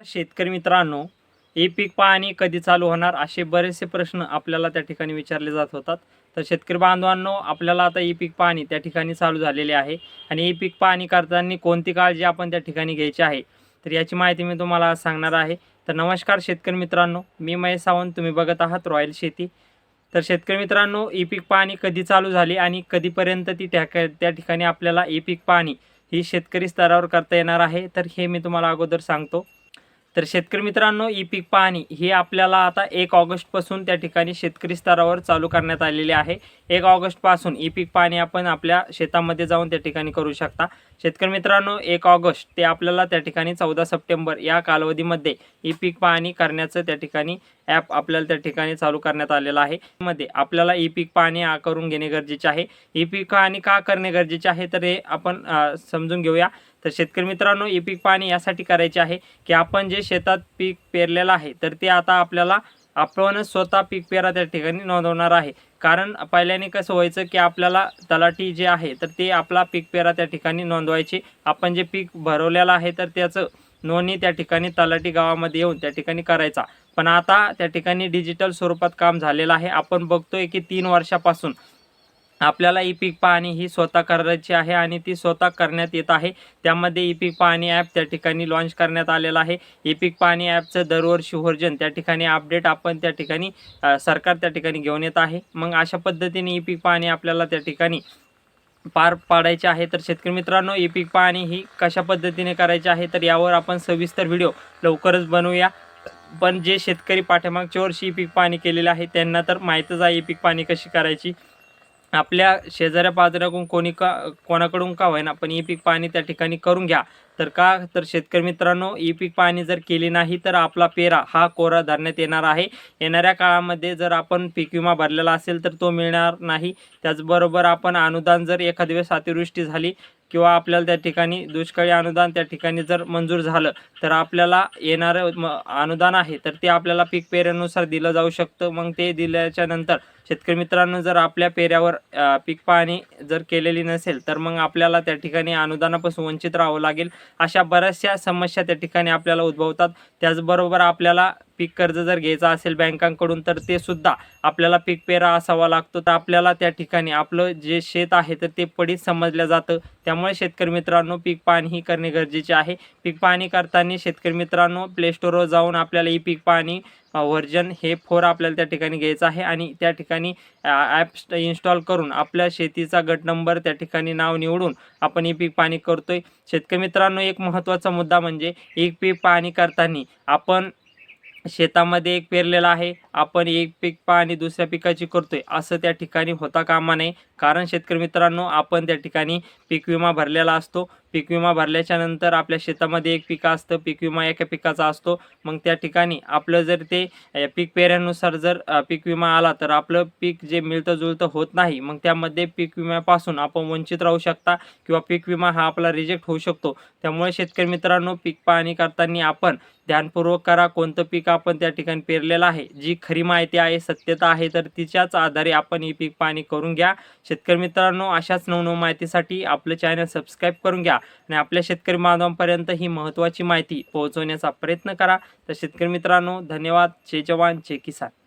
शेतकरी मित्रांनो a peak पाहणी कधी चालू होणार असे बरेचसे प्रश्न आपल्याला त्या ठिकाणी विचारले जात होतात. तर शेतकरी बांधवांनो आपल्याला आता ई पीक पाहणी त्या ठिकाणी चालू झालेली आहे आणि ई पीक पाहणी करताना कोणती काळजी आपण त्या ठिकाणी घ्यायची आहे? तर याची माहिती मी तुम्हाला सांगणार आहे. तर नमस्कार शेतकरी मित्रांनो मी महेश सावंत तुम्ही बघत आहात रॉयल शेती. तर शेतकरी मित्रांनो ई पीक पाहणी कधी चालू झाली आणि कधीपर्यंत ती त्या त्या ठिकाणी आपल्याला ई पीक पाहणी ही शेतकरी स्तरावर करता येणार आहे? तर हे मी तुम्हाला अगोदर सांगतो. तर शेतकरी मित्रांनो ई पीक पाहणी ही आपल्याला आता एक ऑगस्टपासून त्या ठिकाणी शेतकरी स्तरावर चालू करण्यात आलेली आहे. एक ऑगस्टपासून ई पीक पाहणी आपण आपल्या शेतामध्ये जाऊन त्या ठिकाणी करू शकता. शेतकरी मित्रांनो एक ऑगस्ट ते आपल्याला त्या ठिकाणी चौदा सप्टेंबर या कालावधीमध्ये ई पीक पाहणी करण्याचं त्या ठिकाणी ॲप आपल्याला त्या ठिकाणी चालू करण्यात आलेलं आहे. मध्ये आपल्याला ई पीक पाहणी करून घेणे गरजेचे आहे. ई पीक पाहणी का करणे गरजेचे आहे? तर हे आपण समजून घेऊया. तर शेतकरी मित्रांनो हे पीक पाहणी यासाठी करायचे आहे की आपण जे शेतात पीक पेरलेलं आहे तर ते आता आपल्याला आपण स्वतः पीक पेरा त्या ठिकाणी नोंदवणार आहे. कारण पहिल्याने कसं व्हायचं की आपल्याला तलाठी जे आहे तर ते आपला पीक पेरा त्या ठिकाणी नोंदवायचे. आपण जे पीक भरवलेलं आहे तर त्याचं नोंदणी त्या ठिकाणी तलाठी गावामध्ये येऊन त्या ठिकाणी करायचा. पण आता त्या ठिकाणी डिजिटल स्वरूपात काम झालेलं आहे. आपण बघतोय की तीन वर्षापासून आपल्याला ई पीक पाहणी ही स्वतः करायची आहे आणि ती स्वतः करण्यात येत आहे. त्यामध्ये ई पीक पाहणी ॲप त्या ठिकाणी लॉन्च करण्यात आलेलं आहे. ई पीक पाहणी ॲपचं दरवर्षी व्हर्जन त्या ठिकाणी अपडेट आपण त्या ठिकाणी सरकार त्या ठिकाणी घेऊन येत आहे. मग अशा पद्धतीने ई पीक पाहणी आपल्याला त्या ठिकाणी पार पाडायचे आहे. तर शेतकरी मित्रांनो ई पीक पाहणी ही कशा पद्धतीने करायची आहे? तर यावर आपण सविस्तर व्हिडिओ लवकरच बनवूया. पण जे शेतकरी पाठीमागच्या वर्षी ई पीक पाणी केलेलं आहे त्यांना तर माहीतच आहे ई पीक पाणी कशी करायची. आपल्या शेजाऱ्या पाजाऱ्याकडून कोणी का कोणाकडून का होईना पण ई पीक पाहणी त्या ठिकाणी करून घ्या. तर का तर शेतकरी मित्रांनो ई पीक पाहणी जर केली नाही तर आपला पेरा हा कोरा धरण्यात येणार आहे. येणाऱ्या काळामध्ये जर आपण पीक विमा भरलेला असेल तर तो मिळणार नाही. त्याचबरोबर आपण अनुदान जर एखाद्या वेळेस अतिवृष्टी झाली किंवा आपल्याला त्या ठिकाणी दुष्काळी अनुदान त्या ठिकाणी जर मंजूर झालं तर आपल्याला येणारं म अनुदान आहे तर ते आपल्याला पीक पेऱ्यानुसार दिलं जाऊ शकतं. मग ते दिल्याच्या नंतर शेतकरी मित्रांनो जर आपल्या पेऱ्यावर पीक पाहणी जर केलेली नसेल तर मग आपल्याला त्या ठिकाणी अनुदानापासून वंचित राहावं लागेल. अशा बऱ्याचशा समस्या त्या ठिकाणी आपल्याला उद्भवतात. त्याचबरोबर आपल्याला पीक कर्ज जर घ्यायचं असेल बँकांकडून तर ते सुद्धा आपल्याला पीक पेरा असावा लागतो. तर आपल्याला त्या ठिकाणी आपलं जे शेत आहे तर ते पडीत समजलं जातं. त्यामुळे शेतकरी मित्रांनो पीक पाहणी ही करणे गरजेचे आहे. पीक पाहणी करताना शेतकरी मित्रांनो प्ले स्टोरवर जाऊन आपल्याला ई पीक पाहणी व्हर्जन हे फोर आपल्याला त्या ठिकाणी घ्यायचं आहे. आणि त्या ठिकाणी ॲप इन्स्टॉल करून आपल्या शेतीचा गट नंबर त्या ठिकाणी नाव निवडून आपण ई पीक पाहणी करतोय. शेतकरी मित्रांनो एक महत्त्वाचा मुद्दा म्हणजे एक पीक पाहणी करताना आपण शेतामध्ये एक पेरलेला आहे. आपण एक पीक पाहणी दुसऱ्या पिकाची करतोय. असं त्या ठिकाणी होता कामा नये. कारण शेतकरी मित्रांनो आपण त्या ठिकाणी पीक विमा भरलेला असतो. पीक विमा भरल्याच्या नंतर आपल्या शेतामध्ये एक पीक असतं. पीक विमा एका पिकाचा असतो. मग त्या ठिकाणी आपलं जर ते पीक पेऱ्यानुसार जर पीक विमा आला तर आपलं पीक जे मिळतं जुळतं होत नाही. मग त्यामध्ये पीक विम्यापासून आपण वंचित राहू शकता किंवा पीक विमा हा आपला रिजेक्ट होऊ शकतो. त्यामुळे शेतकरी मित्रांनो पीक पाहणी करताना आपण ध्यानपूर्वक करा. कोणतं पीक आपण त्या ठिकाणी पेरलेलं आहे जी खरी माहिती आहे सत्यता आहे तर तिच्याच आधारे आपण ही पीक पाणी करून घ्या. शेतकरी मित्रांनो अशाच नवनव माहितीसाठी आपलं चॅनल सबस्क्राईब करून घ्या आणि आपल्या शेतकरी बांधवांपर्यंत ही महत्त्वाची माहिती पोहोचवण्याचा प्रयत्न करा. तर शेतकरी मित्रांनो धन्यवाद. जय जवान जय किसान.